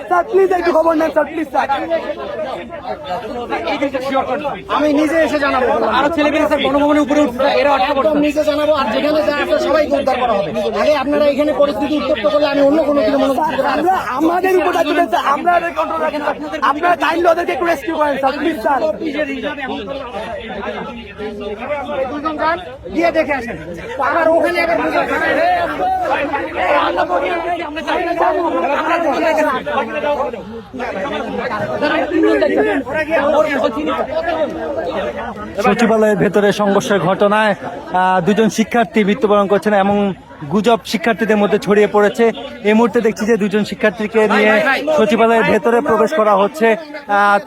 Sir please একটু খবর নেন স্যার প্লিজ স্যার আমি নিজে এসে জানাব আরও ছেলে মেয়ে স্যার গণভবনের উপরে উঠছে এরা একদম নিজে জানাব আর যেখানে যা আছে সবাইকে উদ্ধার করা হবে আগে আপনারা এখানে পরিস্থিতি উত্তপ্ত করলে আমি অন্য কোনো দিকে মনোযোগ দিতে পারব না। আমরা আমাদের উপর দায়িত্ব দেন আমরা কন্ট্রোল রাখেন আপনারা কাইন্ডলি ওদেরকে একটু রেস্কিউ করেন স্যার প্লিজ স্যার গিয়ে দেখে আসেন আবার ওখানে বুঝে- সচিবালয়ের ভেতরে সংঘর্ষের ঘটনায় দুজন শিক্ষার্থী মৃত্যুবরণ করছেন এবং গুজব শিক্ষার্থীদের মধ্যে ছড়িয়ে পড়েছে। এই মুহূর্তে দেখছি যে দুজন শিক্ষার্থীকে নিয়ে সচিবালয়ের ভেতরে প্রবেশ করা হচ্ছে।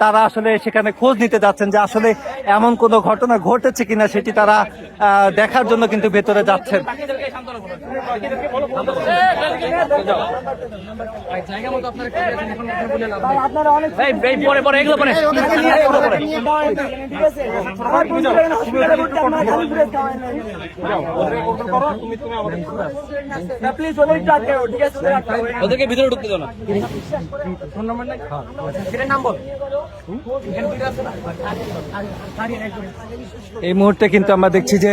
তারা আসলে সেখানে খোঁজ নিতে যাচ্ছেন যে আসলে এমন কোনো ঘটনা ঘটেছে কিনা সেটি তারা দেখার জন্য কিন্তু ভেতরে যাচ্ছেন। পরে পরে এগুলো পরে। ওদেরকে ভিতরে ঢুকতে দাও না। এই মুহূর্তে কিন্তু আমরা দেখছি যে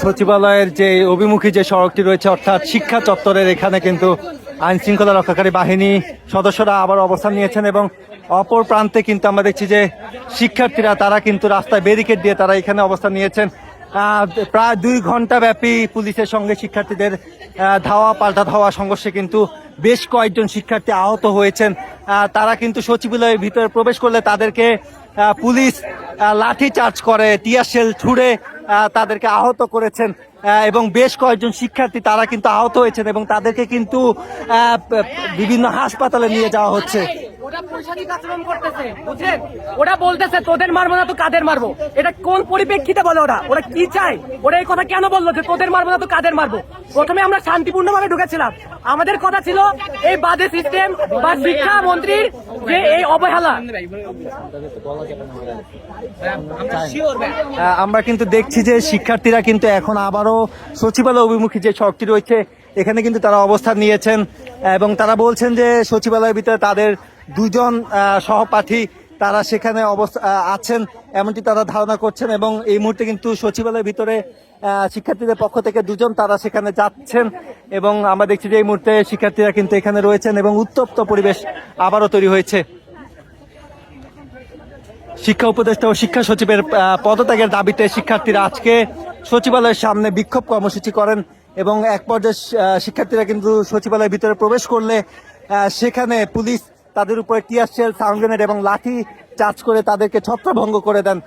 সচিবালয়ের যে অভিমুখী যে সড়কটি রয়েছে, অর্থাৎ শিক্ষা চত্বরের, এখানে কিন্তু আইন শৃঙ্খলা রক্ষাকারী বাহিনী সদস্যরা আবার অবস্থান নিয়েছেন এবং অপর প্রান্তে কিন্তু আমরা দেখছি যে শিক্ষার্থীরা, তারা কিন্তু রাস্তায় ব্যারিকেড দিয়ে তারা এখানে অবস্থান নিয়েছেন। প্রায় দুই ঘণ্টা ব্যাপী পুলিশের সঙ্গে শিক্ষার্থীদের ধাওয়া, পাল্টা ধাওয়া সংঘর্ষে কিন্তু বেশ কয়েকজন শিক্ষার্থী আহত হয়েছেন। তারা কিন্তু সচিবালয়ের ভিতরে প্রবেশ করলে তাদেরকে পুলিশ লাঠি চার্জ করে টিয়ারশেল ছুড়ে তাদেরকে আহত করেছেন। এবং বেশ কয়েকজন শিক্ষার্থী তারা কিন্তু আহত হয়েছেন এবং তাদেরকে কিন্তু বিভিন্ন হাসপাতালে নিয়ে যাওয়া হচ্ছে। ওরা বলতেছে, তোদের মারবো না তো কাদের মারবো? এটা কোন পরিপ্রেক্ষিতে বলে ওরা? ওরা কি চায়? ওরা এই কথা কেন বলল যে, তোদের মারবো না তো কাদের মারবো? প্রথমে আমরা শান্তিপূর্ণ ভাবে ঢুকেছিলাম। আমাদের কথা ছিল, এই বাদে সিস্টেম বা শিক্ষা মন্ত্রীর আমরা কিন্তু দেখছি যে শিক্ষার্থীরা কিন্তু এখন আবারও সচিবালয় অভিমুখী যে সড়কটি রয়েছে, এখানে কিন্তু তারা অবস্থান নিয়েছেন। এবং তারা বলছেন যে সচিবালয়ের ভিতরে তাদের দুজন সহপাঠী তারা সেখানে অবস্থা আছেন, এমনটি তারা ধারণা করছেন এবং এই মুহূর্তে কিন্তু সচিবালয়ের ভিতরে শিক্ষার্থীদের পক্ষ থেকে দুজন তারা সেখানে যাচ্ছেন এবং আমরা দেখছি যে এই মুহূর্তে শিক্ষার্থীরা কিন্তু এখানে রয়েছেন এবং উত্তপ্ত পরিবেশ আবারও তৈরি হয়েছে। শিক্ষা উপদেষ্টা ও শিক্ষা সচিবের পদত্যাগের দাবিতে শিক্ষার্থীরা আজকে সচিবালয়ের সামনে বিক্ষোভ কর্মসূচি করেন এবং এক পর্যায়ে শিক্ষার্থীরা কিন্তু সচিবালয়ের ভিতরে প্রবেশ করলে সেখানে পুলিশ তাদের উপরে টিয়ার শেল সাউন্ড গ্রেনেড এবং লাঠি চার্জ করে তাদেরকে ছত্রভঙ্গ করে দেন।